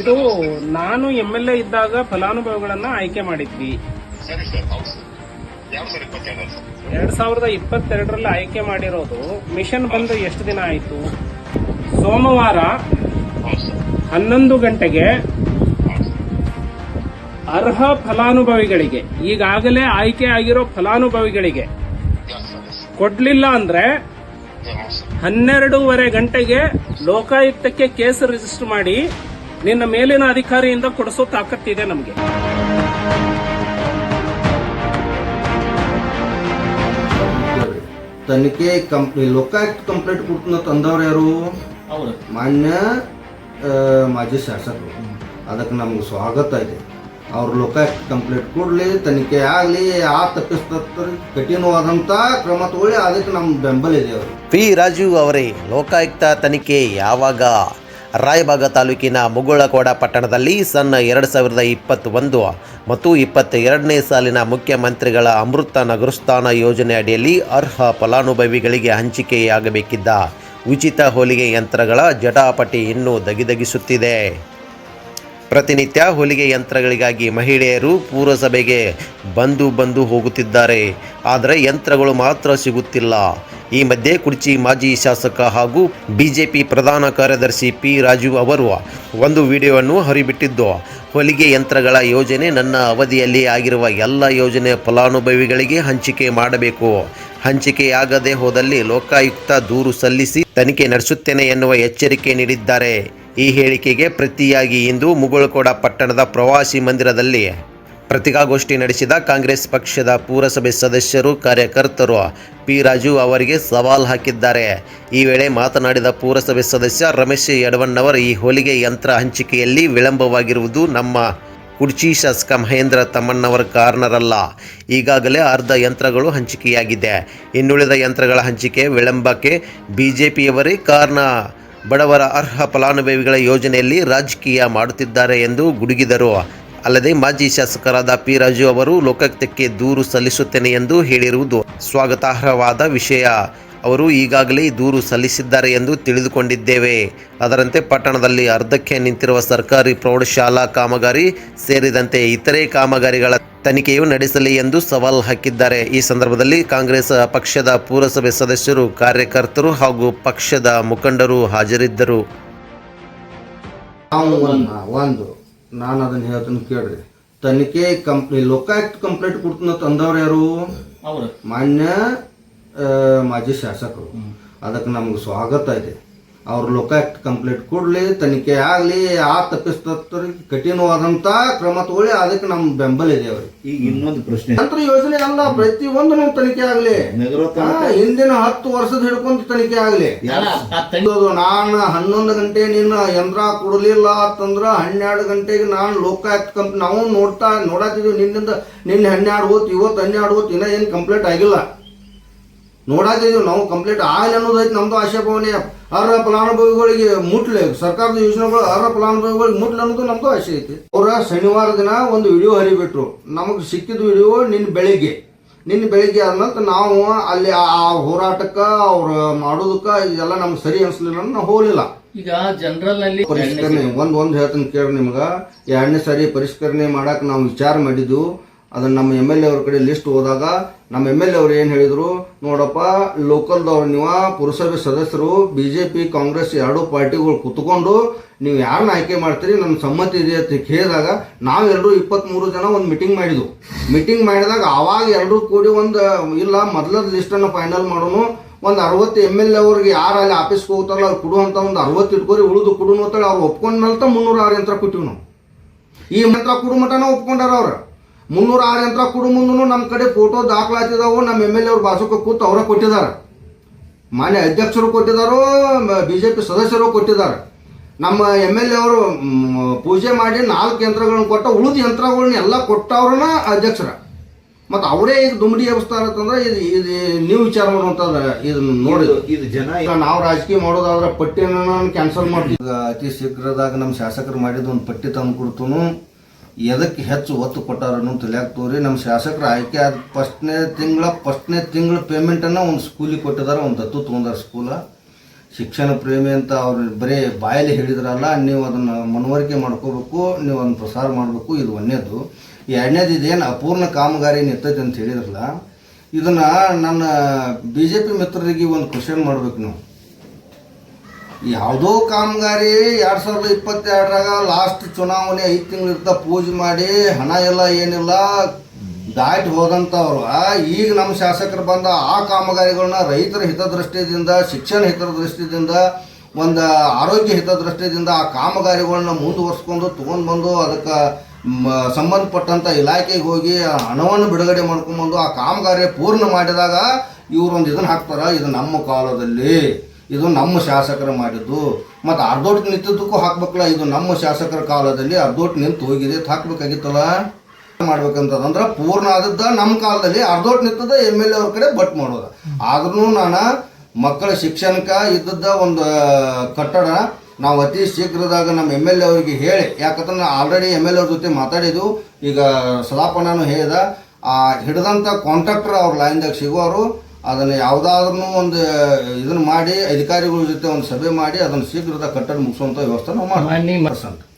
ಇದು ನಾನು M L A ಇದ್ದಾಗ ಫಲಾನುಭವಿಗಳನ್ನ ಆಯ್ಕೆ ಮಾಡಿದ್ವಿ. ಎರಡ್ ಸಾವಿರದ ಇಪ್ಪತ್ತೆರಡರಲ್ಲಿ ಆಯ್ಕೆ ಮಾಡಿರೋದು. ಮಿಷನ್ ಬಂದು ಎಷ್ಟು ದಿನ ಆಯ್ತು? ಸೋಮವಾರ ಹನ್ನೊಂದು ಗಂಟೆಗೆ ಅರ್ಹ ಫಲಾನುಭವಿಗಳಿಗೆ ಈಗಾಗಲೇ ಆಯ್ಕೆ ಆಗಿರೋ ಫಲಾನುಭವಿಗಳಿಗೆ ಕೊಡ್ಲಿಲ್ಲ ಅಂದ್ರೆ ಹನ್ನೆರಡೂವರೆ ಗಂಟೆಗೆ ಲೋಕಾಯುಕ್ತಕ್ಕೆ ಕೇಸ್ ರಿಜಿಸ್ಟರ್ ಮಾಡಿ ನಿನ್ನ ಮೇಲಿನ ಅಧಿಕಾರಿಯಿಂದ ಕೊಡಿಸೋ ತಾಕತ್ತಿದೆ ನಮಗೆ. ತನಿಖೆ ಕಂಪ್ ಲೋಕಾಯುಕ್ತ ಕಂಪ್ಲೇಂಟ್ ಕೊಡ್ತನ ತಂದವ್ರು ಯಾರು? ಹೌದು ಮಾನ್ಯ ಮಾಜಿ ಶಾಸಕರು. ಅದಕ್ಕೆ ನಮ್ಗೆ ಸ್ವಾಗತ ಇದೆ. ಅವ್ರು ಲೋಕಾಯುಕ್ತ ಕಂಪ್ಲೇಂಟ್ ಕೊಡಲಿ ತನಿಖೆ ಆಗಲಿ ಆ ತಪ್ಪಿಸ್ತಾರೆ ಕಠಿಣವಾದಂಥ ಕ್ರಮ ತಗೊಳ್ಳಿ ಅದಕ್ಕೆ ನಮ್ಮ ಬೆಂಬಲ ಇದೆ ಅವರು. ಪಿ ರಾಜೀವ್ ಅವರೇ ಲೋಕಾಯುಕ್ತ ತನಿಖೆ ಯಾವಾಗ? ರಾಯಬಾಗ ತಾಲೂಕಿನ ಮುಗುಳಕೋಡ ಪಟ್ಟಣದಲ್ಲಿ ಸನ್ ಎರಡು ಸಾವಿರದ ಇಪ್ಪತ್ತೊಂದು ಮತ್ತು ಇಪ್ಪತ್ತೆರಡನೇ ಸಾಲಿನ ಮುಖ್ಯಮಂತ್ರಿಗಳ ಅಮೃತ ನಗರಸ್ಥಾನ ಯೋಜನೆ ಅಡಿಯಲ್ಲಿ ಅರ್ಹ ಫಲಾನುಭವಿಗಳಿಗೆ ಹಂಚಿಕೆಯಾಗಬೇಕಿದ್ದ ಉಚಿತ ಹೋಲಿಗೆ ಯಂತ್ರಗಳ ಜಟಾಪಟಿ ಇನ್ನೂ ದಗಿದಗಿಸುತ್ತಿದೆ. ಪ್ರತಿನಿತ್ಯ ಹೊಲಿಗೆ ಯಂತ್ರಗಳಿಗಾಗಿ ಮಹಿಳೆಯರು ಪುರಸಭೆಗೆ ಬಂದು ಬಂದು ಹೋಗುತ್ತಿದ್ದಾರೆ. ಆದರೆ ಯಂತ್ರಗಳು ಮಾತ್ರ ಸಿಗುತ್ತಿಲ್ಲ. ಈ ಮಧ್ಯೆ ಕುರ್ಚಿ ಮಾಜಿ ಶಾಸಕ ಹಾಗೂ ಬಿಜೆಪಿ ಪ್ರಧಾನ ಕಾರ್ಯದರ್ಶಿ ಪಿ ರಾಜು ಅವರು ಒಂದು ವಿಡಿಯೋವನ್ನು ಹರಿಬಿಟ್ಟಿದ್ದು. ಹೊಲಿಗೆ ಯಂತ್ರಗಳ ಯೋಜನೆ ನನ್ನ ಅವಧಿಯಲ್ಲಿ ಆಗಿರುವ ಎಲ್ಲ ಯೋಜನೆ ಫಲಾನುಭವಿಗಳಿಗೆ ಹಂಚಿಕೆ ಮಾಡಬೇಕು. ಹಂಚಿಕೆಯಾಗದೆ ಹೋದಲ್ಲಿ ಲೋಕಾಯುಕ್ತ ದೂರು ಸಲ್ಲಿಸಿ ತನಿಖೆ ನಡೆಸುತ್ತೇನೆ ಎನ್ನುವ ಎಚ್ಚರಿಕೆ ನೀಡಿದ್ದಾರೆ. ಈ ಹೇಳಿಕೆಗೆ ಪ್ರತಿಯಾಗಿ ಇಂದು ಮುಗುಳಕೋಡ ಪಟ್ಟಣದ ಪ್ರವಾಸಿ ಮಂದಿರದಲ್ಲಿ ಪತ್ರಿಕಾಗೋಷ್ಠಿ ನಡೆಸಿದ ಕಾಂಗ್ರೆಸ್ ಪಕ್ಷದ ಪುರಸಭೆ ಸದಸ್ಯರು ಕಾರ್ಯಕರ್ತರು ಪಿ ರಾಜು ಅವರಿಗೆ ಸವಾಲ್ ಹಾಕಿದ್ದಾರೆ. ಈ ವೇಳೆ ಮಾತನಾಡಿದ ಪುರಸಭೆ ಸದಸ್ಯ ರಮೇಶ್ ಯಡವಣ್ಣವರ್, ಈ ಹೊಲಿಗೆ ಯಂತ್ರ ಹಂಚಿಕೆಯಲ್ಲಿ ವಿಳಂಬವಾಗಿರುವುದು ನಮ್ಮ ಕುಡ್ಚಿ ಶಾಸಕ ಮಹೇಂದ್ರ ತಮ್ಮಣ್ಣವರ ಕಾರಣರಲ್ಲ. ಈಗಾಗಲೇ ಅರ್ಧ ಯಂತ್ರಗಳು ಹಂಚಿಕೆಯಾಗಿದೆ. ಇನ್ನುಳಿದ ಯಂತ್ರಗಳ ಹಂಚಿಕೆ ವಿಳಂಬಕ್ಕೆ ಬಿಜೆಪಿಯವರೇ ಕಾರಣ. ಬಡವರ ಅರ್ಹ ಫಲಾನುಭವಿಗಳ ಯೋಜನೆಯಲ್ಲಿ ರಾಜಕೀಯ ಮಾಡುತ್ತಿದ್ದಾರೆ ಎಂದು ಗುಡುಗಿದರು. ಅಲ್ಲದೆ ಮಾಜಿ ಶಾಸಕರಾದ ಪಿ ರಾಜು ಅವರು ಲೋಕಾಯುಕ್ತಕ್ಕೆ ದೂರು ಸಲ್ಲಿಸುತ್ತೇನೆ ಎಂದು ಹೇಳಿರುವುದು ಸ್ವಾಗತಾರ್ಹವಾದ ವಿಷಯ. ಅವರು ಈಗಾಗಲೇ ದೂರು ಸಲ್ಲಿಸಿದ್ದಾರೆ ಎಂದು ತಿಳಿದುಕೊಂಡಿದ್ದೇವೆ. ಅದರಂತೆ ಪಟ್ಟಣದಲ್ಲಿ ಅರ್ಧಕ್ಕೆ ನಿಂತಿರುವ ಸರ್ಕಾರಿ ಪ್ರೌಢಶಾಲಾ ಕಾಮಗಾರಿ ಸೇರಿದಂತೆ ಇತರೆ ಕಾಮಗಾರಿಗಳ ತನಿಖೆಯು ನಡೆಸಲಿ ಎಂದು ಸವಾಲು ಹಾಕಿದ್ದಾರೆ. ಈ ಸಂದರ್ಭದಲ್ಲಿ ಕಾಂಗ್ರೆಸ್ ಪಕ್ಷದ ಪುರಸಭೆ ಸದಸ್ಯರು, ಕಾರ್ಯಕರ್ತರು ಹಾಗೂ ಪಕ್ಷದ ಮುಖಂಡರು ಹಾಜರಿದ್ದರು. ನಾನು ಅದನ್ನ ಹೇಳ್ತೀನಿ ಕೇಳ್ರಿ. ತನಿಖೆ ಕಂಪ್ನಿ ಲೋಕಾಯುಕ್ತ ಕಂಪ್ಲೇಂಟ್ ಕೊಡ್ತನ ತಂದವ್ರು ಯಾರು? ಮಾನ್ಯ ಮಾಜಿ ಶಾಸಕರು. ಅದಕ್ಕೆ ನಮ್ಗೆ ಸ್ವಾಗತ ಇದೆ. ಅವ್ರು ಲೋಕಾಯುಕ್ತ ಕಂಪ್ಲೇಂಟ್ ಕೊಡಲಿ ತನಿಖೆ ಆಗಲಿ ಆ ತಪ್ಪಿಸ್ತರಿಗೆ ಕಠಿಣವಾದಂಥ ಕ್ರಮ ತಗೊಳ್ಳಿ ಅದಕ್ಕೆ ನಮ್ಮ ಬೆಂಬಲ ಇದೆ ಅವ್ರಿಗೆ. ಈಗ ಇನ್ನೊಂದು ಪ್ರಶ್ನೆ. ನಂತರ ಯೋಜನೆ ಅಲ್ಲ ಪ್ರತಿ ಒಂದು ನಾವು ತನಿಖೆ ಆಗಲಿ. ಹಿಂದಿನ ಹತ್ತು ವರ್ಷದ ಹಿಡ್ಕೊಂಡು ತನಿಖೆ ಆಗಲಿ. ನಾನು ಹನ್ನೊಂದು ಗಂಟೆ ನಿನ್ನ ಯಂತ್ರ ಕೊಡಲಿಲ್ಲ ಅಂತಂದ್ರ ಹನ್ನೆರಡು ಗಂಟೆಗೆ ನಾನು ಲೋಕಾಯುಕ್ತ ಕಂಪ್ ನಾವು ನೋಡ್ತಾ ನೋಡಾತಿದ್ವಿ ನಿನ್ನಿಂದ ನಿನ್ನೆ ಹನ್ನೆರಡು ಹೋತ್ ಇವತ್ತು ಹನ್ನೆರಡು ಹೋತ್ ಇನ್ನೂ ಏನು ಕಂಪ್ಲೀಟ್ ಆಗಿಲ್ಲ. ನೋಡಾತಿದ್ವಿ ನಾವು ಕಂಪ್ಲೀಟ್ ಆಗಲಿ ಅನ್ನೋದೈತಿ ನಮ್ದು ಆಶಾಭಾವನೆ. ಅರ್ಹ ಫಲಾನುಭವಿಗಳಿಗೆ ಮುಟ್ಲೆ. ಸರ್ಕಾರದ ಯೋಜನೆಗಳು ಅರ್ಹ ಫಲಾನುಭವಿಗಳಿಗೆ ಮುಟ್ಲೆ ಅನ್ನೋದು ನಮ್ದು ಆಸೆ ಐತಿ. ಅವ್ರ ಶನಿವಾರ ದಿನ ಒಂದು ವಿಡಿಯೋ ಹರಿಬಿಟ್ರು. ನಮಗೆ ಸಿಕ್ಕಿದ ವಿಡಿಯೋ ನಿನ್ನ ಬೆಳಿಗ್ಗೆ. ನಿನ್ನ ಬೆಳಿಗ್ಗೆ ಆದ ನಂತರ ನಾವು ಅಲ್ಲಿ ಆ ಹೋರಾಟಕ್ಕ ಹೋರಾಟಕ್ಕೆ ಮಾಡೋದಕ್ಕ ಇದೆಲ್ಲ ನಮ್ಗೆ ಸರಿ ಅನ್ಸಲಿಲ್ಲ ನಾವು ಹೋಗಲಿಲ್ಲ. ಈಗ ಜನರಲ್ನಲ್ಲಿ ಪರಿಷ್ಕರಣೆ ಒಂದ್ ಒಂದ್ ಹೇಳ್ತೀನಿ ಕೇಳಿ ನಿಮ್ಗ. ಎರಡನೇ ಸಾರಿ ಪರಿಷ್ಕರಣೆ ಮಾಡಕ್ ನಾವು ವಿಚಾರ ಮಾಡಿದ್ದು ಅದನ್ನ ನಮ್ಮ ಎಂ ಎಲ್ ಎ ಅವ್ರ ಕಡೆ ಲಿಸ್ಟ್ ಹೋದಾಗ ನಮ್ಮ ಎಂ ಎಲ್ ಎ ಅವ್ರು ಏನ್ ಹೇಳಿದ್ರು? ನೋಡಪ್ಪ ಲೋಕಲ್ದವ್ರು ನೀವು, ಪುರಸಭೆ ಸದಸ್ಯರು ಬಿಜೆಪಿ ಕಾಂಗ್ರೆಸ್ ಎರಡೂ ಪಾರ್ಟಿಗಳು ಕುತ್ಕೊಂಡು ನೀವು ಯಾರನ್ನ ಆಯ್ಕೆ ಮಾಡ್ತೀರಿ ನಮ್ಮ ಸಮ್ಮತಿ ಇದೆ ಅಂತ ಕೇಳಿದಾಗ ನಾವೆಲ್ಲರೂ ಇಪ್ಪತ್ತ್ಮೂರು ಜನ ಒಂದು ಮೀಟಿಂಗ್ ಮಾಡಿದ್ವು. ಮೀಟಿಂಗ್ ಮಾಡಿದಾಗ ಅವಾಗ ಎಲ್ಲರೂ ಕೂಡಿ ಒಂದು, ಇಲ್ಲ, ಮೊದಲದ ಲಿಸ್ಟನ್ನು ಫೈನಲ್ ಮಾಡೋನು. ಒಂದು ಅರವತ್ತು ಎಂ ಎಲ್ ಎ ಅವ್ರಿಗೆ ಯಾರು ಅಲ್ಲಿ ಆಫೀಸ್ಗೆ ಹೋಗ್ತಾರಲ್ಲ ಅವ್ರು ಕೊಡುವಂತ ಒಂದು ಅರವತ್ತು ಇಟ್ಕೋರಿ, ಉಳಿದು ಕೊಡು ಅಂತೇಳಿ ಅವ್ರು ಒಪ್ಕೊಂಡ್ಮೇಲೆ ಮುನ್ನೂರ ಆರು ಯಂತ್ರ ಕೊಟ್ಟಿವಿ ನಾವು. ಈ ಮಂತ್ರ ಕೊಡು ಮಟನ ಒಪ್ಕೊಂಡಾರ ಅವ್ರು. ಮುನ್ನೂರ ಆರು ಯಂತ್ರ ಕೊಡು ಮುಂದೂ ನಮ್ಮ ಕಡೆ ಫೋಟೋ ದಾಖಲಾತಿದಾವು ನಮ್ಮ ಎಂ ಎಲ್ ಎ ಅವ್ರ ಬಾಜುಕ ಕೂತು ಅವರ ಕೊಟ್ಟಿದ್ದಾರೆ. ಮಾನ್ಯ ಅಧ್ಯಕ್ಷರು ಕೊಟ್ಟಿದ್ದಾರೋ ಬಿ ಜೆ ಪಿ ಸದಸ್ಯರು ಕೊಟ್ಟಿದ್ದಾರೆ. ನಮ್ಮ ಎಂ ಎಲ್ ಎ ಅವರು ಪೂಜೆ ಮಾಡಿ ನಾಲ್ಕು ಯಂತ್ರಗಳನ್ನ ಕೊಟ್ಟ ಉಳಿದ ಯಂತ್ರಗಳನ್ನ ಎಲ್ಲ ಕೊಟ್ಟವ್ರನ್ನ ಅಧ್ಯಕ್ಷರ. ಮತ್ತು ಅವರೇ ಈಗ ದುಮ್ಡಿ ಎಬ್ಸ್ತಾರ ಅಂತಂದ್ರೆ ಇದು ಇದು ನೀವು ವಿಚಾರ ಮಾಡುವಂಥದ್ದು ಇದನ್ನು ನೋಡಿ. ಇದು- ಜನ ಈಗ ನಾವು ರಾಜಕೀಯ ಮಾಡೋದಾದ್ರೆ ಪಟ್ಟಿನ ಕ್ಯಾನ್ಸಲ್ ಮಾಡ್ತೀವಿ. ಈಗ ಅತಿ ಶೀಘ್ರದಾಗ ನಮ್ಮ ಶಾಸಕರು ಮಾಡಿದ ಒಂದು ಪಟ್ಟಿ ತಂದು ಕೊಡ್ತನು ಎದಕ್ಕೆ ಹೆಚ್ಚು ಒತ್ತು ಕೊಟ್ಟಾರ ಅನ್ನೋದು ತಿಳಿಯಾಕ ತೋರಿ ನಮ್ಮ ಶಾಸಕರು ಆಯ್ಕೆ ಆದ ಫಸ್ಟ್ನೇ ತಿಂಗಳ ಫಸ್ಟ್ನೇ ತಿಂಗಳ ಪೇಮೆಂಟನ್ನು ಒಂದು ಸ್ಕೂಲಿಗೆ ಕೊಟ್ಟಿದ್ದಾರೆ ಒಂದು ದತ್ತು ತೊಗೊಂಡಾರ ಸ್ಕೂಲ. ಶಿಕ್ಷಣ ಪ್ರೇಮಿ ಅಂತ ಅವ್ರು ಬರೀ ಬಾಯಲ್ಲಿ ಹೇಳಿದ್ರಲ್ಲ, ನೀವು ಅದನ್ನು ಮನವರಿಕೆ ಮಾಡ್ಕೋಬೇಕು, ನೀವು ಅದನ್ನು ಪ್ರಸಾರ ಮಾಡಬೇಕು, ಇದು ಒಂದನೇದು. ಎರಡನೇದು ಇದೇನು ಅಪೂರ್ಣ ಕಾಮಗಾರಿ ನಿಂತೈತೆ ಅಂತ ಹೇಳಿದ್ರಲ್ಲ, ಇದನ್ನು ನನ್ನ ಬಿ ಜೆ ಪಿ ಮಿತ್ರರಿಗೆ ಒಂದು ಕ್ವಶನ್ ಮಾಡ್ಬೇಕು ನೀವು. ಯಾವುದೋ ಕಾಮಗಾರಿ ಎರಡು ಸಾವಿರದ ಇಪ್ಪತ್ತೆರಡರಾಗ ಲಾಸ್ಟ್ ಚುನಾವಣೆ ಐದು ತಿಂಗಳಿರ್ತ ಪೂಜೆ ಮಾಡಿ ಹಣ ಎಲ್ಲ ಏನಿಲ್ಲ ದಾಟಿ ಹೋದಂಥವ್ರು ಈಗ ನಮ್ಮ ಶಾಸಕರು ಬಂದ ಆ ಕಾಮಗಾರಿಗಳನ್ನ ರೈತರ ಹಿತದೃಷ್ಟಿಯಿಂದ, ಶಿಕ್ಷಣ ಹಿತದೃಷ್ಟಿಯಿಂದ, ಒಂದು ಆರೋಗ್ಯ ಹಿತದೃಷ್ಟಿಯಿಂದ ಆ ಕಾಮಗಾರಿಗಳನ್ನ ಮುಂದುವರ್ಸ್ಕೊಂಡು ತೊಗೊಂಡು ಬಂದು ಅದಕ್ಕೆ ಸಂಬಂಧಪಟ್ಟಂಥ ಇಲಾಖೆಗೆ ಹೋಗಿ ಹಣವನ್ನು ಬಿಡುಗಡೆ ಮಾಡ್ಕೊಂಡ್ಬಂದು ಆ ಕಾಮಗಾರಿ ಪೂರ್ಣ ಮಾಡಿದಾಗ ಇವರೊಂದು ಇದನ್ನು ಹಾಕ್ತಾರೆ, ಇದು ನಮ್ಮ ಕಾಲದಲ್ಲಿ. ಇದು ನಮ್ಮ ಶಾಸಕರು ಮಾಡಿದ್ದು. ಮತ್ತು ಅರ್ಧೋಟ್ ನಿಂತಿದ್ದಕ್ಕೂ ಹಾಕ್ಬೇಕಲ್ಲ, ಇದು ನಮ್ಮ ಶಾಸಕರ ಕಾಲದಲ್ಲಿ ಅರ್ಧೋಟ್ ನಿಂತು ಹೋಗಿದೆ ಹಾಕ್ಬೇಕಾಗಿತ್ತಲ್ಲ? ಮಾಡ್ಬೇಕಂತಂದ್ರೆ ಪೂರ್ಣ ಆದದ್ದ ನಮ್ಮ ಕಾಲದಲ್ಲಿ ಅರ್ಧೋಟ್ ನಿಂತದ, ಎಂ ಎಲ್ ಎ ಅವ್ರ ಕಡೆ ಬಟ್ ಮಾಡೋದು. ಆದ್ರೂ ನಾನು ಮಕ್ಕಳ ಶಿಕ್ಷಣಕ್ಕೆ ಇದ್ದದ್ದ ಒಂದು ಕಟ್ಟಡ ನಾವು ಅತಿ ಶೀಘ್ರದಾಗ ನಮ್ಮ ಎಂ ಎಲ್ ಎ ಅವರಿಗೆ ಹೇಳಿ ಯಾಕಂದ್ರೆ ಆಲ್ರೆಡಿ ಎಂ ಎಲ್ ಎ ಅವ್ರ ಜೊತೆ ಮಾತಾಡಿದ್ದು. ಈಗ ಸದಾಪಣ್ಣನು ಹೇಳಿದ, ಆ ಹಿಡಿದಂಥ ಕಾಂಟ್ರಾಕ್ಟರ್ ಅವ್ರ ಲೈನ್ದಾಗ ಸಿಗೋರು ಅದನ್ನು ಯಾವುದಾದ್ರೂ ಒಂದು ಇದನ್ನು ಮಾಡಿ ಅಧಿಕಾರಿಗಳ ಜೊತೆ ಒಂದು ಸಭೆ ಮಾಡಿ ಅದನ್ನು ಶೀಘ್ರದ ಕಟ್ಟಡ ಮುಗಿಸುವಂಥ ವ್ಯವಸ್ಥೆ ನಾವು ಮಾಡಿ ಮಾಡ್ತೀವಿ